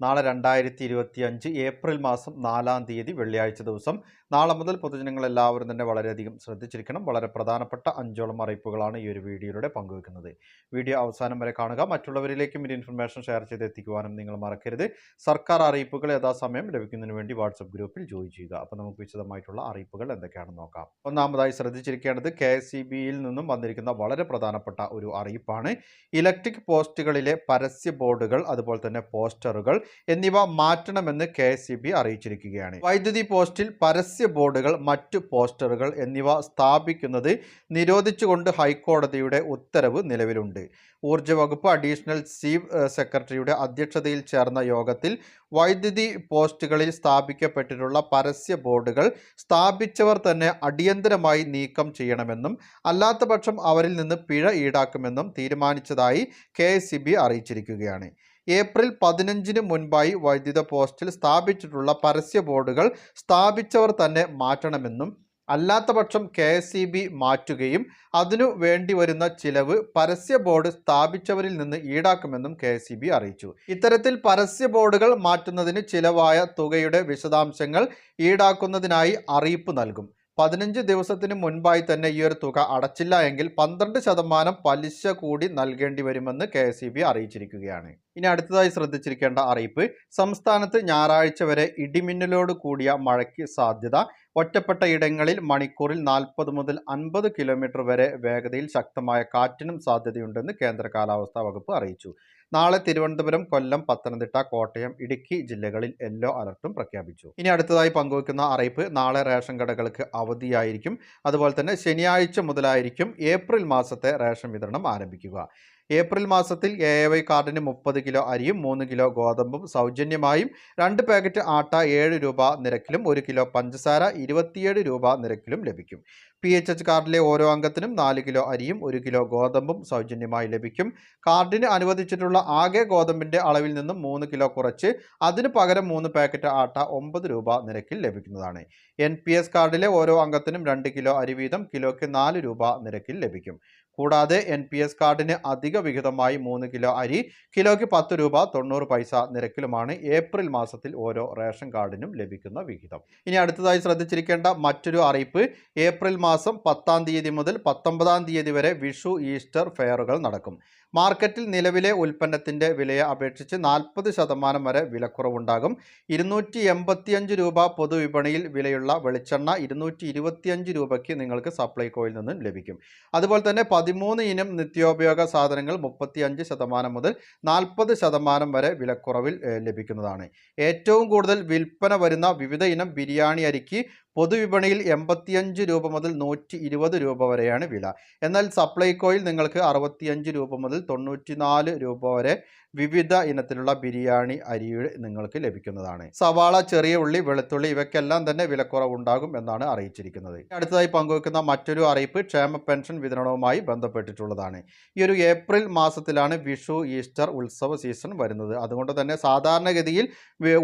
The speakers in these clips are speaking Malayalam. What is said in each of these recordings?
നാളെ രണ്ടായിരത്തി ഇരുപത്തി അഞ്ച് ഏപ്രിൽ മാസം നാലാം തീയതി വെള്ളിയാഴ്ച ദിവസം. നാളെ മുതൽ പൊതുജനങ്ങൾ എല്ലാവരും തന്നെ വളരെയധികം ശ്രദ്ധിച്ചിരിക്കണം. വളരെ പ്രധാനപ്പെട്ട അഞ്ചോളം അറിയിപ്പുകളാണ് ഈ ഒരു വീഡിയോയിലൂടെ പങ്കുവെക്കുന്നത്. വീഡിയോ അവസാനം വരെ കാണുക. മറ്റുള്ളവരിലേക്കും ഈ ഇൻഫർമേഷൻ ഷെയർ ചെയ്ത് എത്തിക്കുവാനും നിങ്ങൾ മറക്കരുത്. സർക്കാർ അറിയിപ്പുകൾ യഥാസമയം ലഭിക്കുന്നതിന് വേണ്ടി വാട്സപ്പ് ഗ്രൂപ്പിൽ ജോയിൻ ചെയ്യുക. അപ്പോൾ നമുക്ക് വിശദമായിട്ടുള്ള അറിയിപ്പുകൾ എന്തൊക്കെയാണെന്ന് നോക്കാം. ഒന്നാമതായി ശ്രദ്ധിച്ചിരിക്കേണ്ടത് കെ നിന്നും വന്നിരിക്കുന്ന വളരെ പ്രധാനപ്പെട്ട ഒരു അറിയിപ്പാണ്. ഇലക്ട്രിക് പോസ്റ്റുകളിലെ പരസ്യ ബോർഡുകൾ അതുപോലെ തന്നെ പോസ്റ്ററുകൾ എന്നിവ മാറ്റണമെന്ന് കെ അറിയിച്ചിരിക്കുകയാണ്. വൈദ്യുതി പോസ്റ്റിൽ പരസ്യ ബോർഡുകൾ മറ്റു പോസ്റ്ററുകൾ എന്നിവ സ്ഥാപിക്കുന്നത് നിരോധിച്ചുകൊണ്ട് ഹൈക്കോടതിയുടെ ഉത്തരവ് നിലവിലുണ്ട്. ഊർജ വകുപ്പ് അഡീഷണൽ ചീഫ് സെക്രട്ടറിയുടെ അധ്യക്ഷതയിൽ ചേർന്ന യോഗത്തിൽ വൈദ്യുതി പോസ്റ്റുകളിൽ സ്ഥാപിക്കപ്പെട്ടിട്ടുള്ള പരസ്യ ബോർഡുകൾ സ്ഥാപിച്ചവർ തന്നെ അടിയന്തരമായി നീക്കം ചെയ്യണമെന്നും അല്ലാത്തപക്ഷം അവരിൽ നിന്ന് പിഴ ഈടാക്കുമെന്നും തീരുമാനിച്ചതായി കെ അറിയിച്ചിരിക്കുകയാണ്. ഏപ്രിൽ പതിനഞ്ചിന് മുൻപായി വൈദ്യുത പോസ്റ്റിൽ സ്ഥാപിച്ചിട്ടുള്ള പരസ്യ ബോർഡുകൾ സ്ഥാപിച്ചവർ തന്നെ മാറ്റണമെന്നും അല്ലാത്തപക്ഷം കെ എസ് ഇ ബി മാറ്റുകയും അതിനു വേണ്ടി വരുന്ന ചിലവ് പരസ്യ ബോർഡ് സ്ഥാപിച്ചവരിൽ നിന്ന് ഈടാക്കുമെന്നും കെ എസ് ഇ ബി അറിയിച്ചു. ഇത്തരത്തിൽ പരസ്യ ബോർഡുകൾ മാറ്റുന്നതിന് ചിലവായ തുകയുടെ വിശദാംശങ്ങൾ ഈടാക്കുന്നതിനായി അറിയിപ്പ് നൽകും. പതിനഞ്ച് ദിവസത്തിന് മുൻപായി തന്നെ ഈ ഒരു തുക അടച്ചില്ല എങ്കിൽ പന്ത്രണ്ട് ശതമാനം പലിശ കൂടി നൽകേണ്ടി വരുമെന്ന് കെ അറിയിച്ചിരിക്കുകയാണ്. ഇനി അടുത്തതായി ശ്രദ്ധിച്ചിരിക്കേണ്ട അറിയിപ്പ്. സംസ്ഥാനത്ത് ഞായറാഴ്ച വരെ ഇടിമിന്നലോട് കൂടിയ മഴയ്ക്ക് സാധ്യത. ഒറ്റപ്പെട്ട ഇടങ്ങളിൽ മണിക്കൂറിൽ നാൽപ്പത് മുതൽ അൻപത് കിലോമീറ്റർ വരെ വേഗതയിൽ ശക്തമായ കാറ്റിനും സാധ്യതയുണ്ടെന്ന് കേന്ദ്ര കാലാവസ്ഥാ വകുപ്പ് അറിയിച്ചു. നാളെ തിരുവനന്തപുരം കൊല്ലം പത്തനംതിട്ട കോട്ടയം ഇടുക്കി ജില്ലകളിൽ യെല്ലോ അലർട്ടും പ്രഖ്യാപിച്ചു. ഇനി അടുത്തതായി പങ്കുവയ്ക്കുന്ന അറിയിപ്പ് നാളെ റേഷൻ കടകൾക്ക് അവധിയായിരിക്കും. അതുപോലെ തന്നെ ശനിയാഴ്ച മുതലായിരിക്കും ഏപ്രിൽ മാസത്തെ റേഷൻ വിതരണം ആരംഭിക്കുക. ഏപ്രിൽ മാസത്തിൽ എ എ വൈ കാർഡിന് മുപ്പത് കിലോ അരിയും മൂന്ന് കിലോ ഗോതമ്പും സൗജന്യമായും രണ്ട് പാക്കറ്റ് ആട്ട ഏഴ് രൂപ നിരക്കിലും ഒരു കിലോ പഞ്ചസാര ഇരുപത്തിയേഴ് രൂപ നിരക്കിലും ലഭിക്കും. പി എച്ച് എച്ച് കാർഡിലെ ഓരോ അംഗത്തിനും നാല് കിലോ അരിയും ഒരു കിലോ ഗോതമ്പും സൗജന്യമായി ലഭിക്കും. കാർഡിന് അനുവദിച്ചിട്ടുള്ള ആകെ ഗോതമ്പിന്റെ അളവിൽ നിന്നും മൂന്ന് കിലോ കുറച്ച് അതിന് പകരം മൂന്ന് പാക്കറ്റ് ആട്ട ഒമ്പത് രൂപ നിരക്കിൽ ലഭിക്കുന്നതാണ്. എൻ പി എസ് കാർഡിലെ ഓരോ അംഗത്തിനും രണ്ട് കിലോ അരി വീതം കിലോയ്ക്ക് നാല് രൂപ നിരക്കിൽ ലഭിക്കും. കൂടാതെ എൻ പി എസ് കാർഡിന് അധിക വിഹിതമായി മൂന്ന് കിലോ അരി കിലോയ്ക്ക് പത്ത് രൂപ തൊണ്ണൂറ് പൈസ നിരക്കിലുമാണ് ഏപ്രിൽ മാസത്തിൽ ഓരോ റേഷൻ കാർഡിനും ലഭിക്കുന്ന വിഹിതം. ഇനി അടുത്തതായി ശ്രദ്ധിച്ചിരിക്കേണ്ട മറ്റൊരു അറിയിപ്പ് ഏപ്രിൽ മാസം പത്താം തീയതി മുതൽ പത്തൊമ്പതാം തീയതി വരെ വിഷു ഈസ്റ്റർ ഫെയറുകൾ നടക്കും. മാർക്കറ്റിൽ നിലവിലെ ഉൽപ്പന്നത്തിന്റെ വിലയെ അപേക്ഷിച്ച് നാൽപ്പത് ശതമാനം വരെ വിലക്കുറവുണ്ടാകും. ഇരുന്നൂറ്റി എൺപത്തിയഞ്ച് രൂപ പൊതുവിപണിയിൽ വിലയുള്ള വെളിച്ചെണ്ണ ഇരുന്നൂറ്റി ഇരുപത്തിയഞ്ച് രൂപയ്ക്ക് നിങ്ങൾക്ക് സപ്ലൈകോയിൽ നിന്നും ലഭിക്കും. അതുപോലെ തന്നെ പതിമൂന്ന് ഇനം നിത്യോപയോഗ സാധനങ്ങൾ മുപ്പത്തിയഞ്ച് ശതമാനം മുതൽ നാൽപ്പത് ശതമാനം വരെ വിലക്കുറവിൽ ലഭിക്കുന്നതാണ്. ഏറ്റവും കൂടുതൽ വിൽപ്പന വരുന്ന വിവിധ ഇനം ബിരിയാണി അരിക്ക് പൊതുവിപണിയിൽ എൺപത്തിയഞ്ച് രൂപ മുതൽ നൂറ്റി ഇരുപത് രൂപ വരെയാണ് വില. എന്നാൽ സപ്ലൈകോയിൽ നിങ്ങൾക്ക് അറുപത്തിയഞ്ച് രൂപ മുതൽ തൊണ്ണൂറ്റിനാല് രൂപ വരെ വിവിധ ഇനത്തിലുള്ള ബിരിയാണി അരി നിങ്ങൾക്ക് ലഭിക്കുന്നതാണ്. സവാള ചെറിയ ഉള്ളി വെളുത്തുള്ളി ഇവയ്ക്കെല്ലാം തന്നെ വിലക്കുറവുണ്ടാകും എന്നാണ് അറിയിച്ചിരിക്കുന്നത്. അടുത്തതായി പങ്കുവെക്കുന്ന മറ്റൊരു അറിയിപ്പ് ക്ഷേമ പെൻഷൻ വിതരണവുമായി ബന്ധപ്പെട്ടിട്ടുള്ളതാണ്. ഈ ഒരു ഏപ്രിൽ മാസത്തിലാണ് വിഷു ഈസ്റ്റർ ഉത്സവ സീസൺ വരുന്നത്. അതുകൊണ്ട് തന്നെ സാധാരണഗതിയിൽ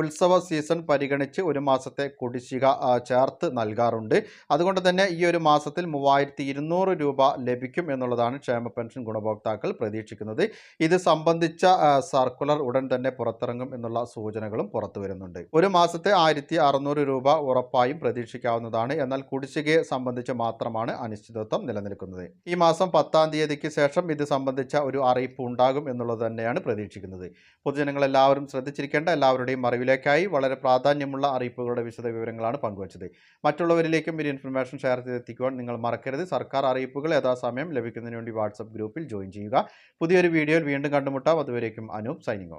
ഉത്സവ സീസൺ പരിഗണിച്ച് ഒരു മാസത്തെ കുടിശ്ശിക ആ, ചേർത്ത് നൽകാറുണ്ട്. അതുകൊണ്ട് തന്നെ ഈ ഒരു മാസത്തിൽ മൂവായിരത്തി ഇരുന്നൂറ് രൂപ ലഭിക്കും എന്നുള്ളതാണ് ക്ഷേമ പെൻഷൻ ഗുണഭോക്താക്കൾ പ്രതീക്ഷിക്കുന്നത്. ഇത് സംബന്ധിച്ച സർക്കുലർ ഉടൻ തന്നെ പുറത്തിറങ്ങും എന്നുള്ള സൂചനകളും പുറത്തു വരുന്നുണ്ട്. ഒരു മാസത്തെ ആയിരത്തി അറുന്നൂറ് രൂപ ഉറപ്പായും പ്രതീക്ഷിക്കാവുന്നതാണ്. എന്നാൽ കുടിശ്ശികയെ സംബന്ധിച്ച് മാത്രമാണ് അനിശ്ചിതത്വം നിലനിൽക്കുന്നത്. ഈ മാസം പത്താം തീയതിക്ക് ശേഷം ഇത് സംബന്ധിച്ച ഒരു അറിയിപ്പ് ഉണ്ടാകും എന്നുള്ളത് തന്നെയാണ് പ്രതീക്ഷിക്കുന്നത്. പൊതുജനങ്ങൾ എല്ലാവരും ശ്രദ്ധിച്ചിരിക്കേണ്ട എല്ലാവരുടെയും അറിവിലേക്കായി വളരെ പ്രാധാന്യമുള്ള അറിയിപ്പുകളുടെ വിശദ വിവരങ്ങളാണ് പങ്കുവച്ചത്. മറ്റുള്ളവരിലേക്കും ഈ ഇൻഫർമേഷൻ ഷെയർ ചെയ്തെത്തിക്കുവാൻ നിങ്ങൾ മറക്കരുത്. സർക്കാർ അറിയിപ്പുകൾ യഥാസമയം ലഭിക്കുന്നതിന് വേണ്ടി വാട്സപ്പ് ഗ്രൂപ്പിൽ ജോയിൻ ചെയ്യുക. പുതിയൊരു വീഡിയോയിൽ വീണ്ടും കണ്ടുമുട്ടാം. അതുവരേക്കും അനൂപ് സൈനിങ് ഓഫ്.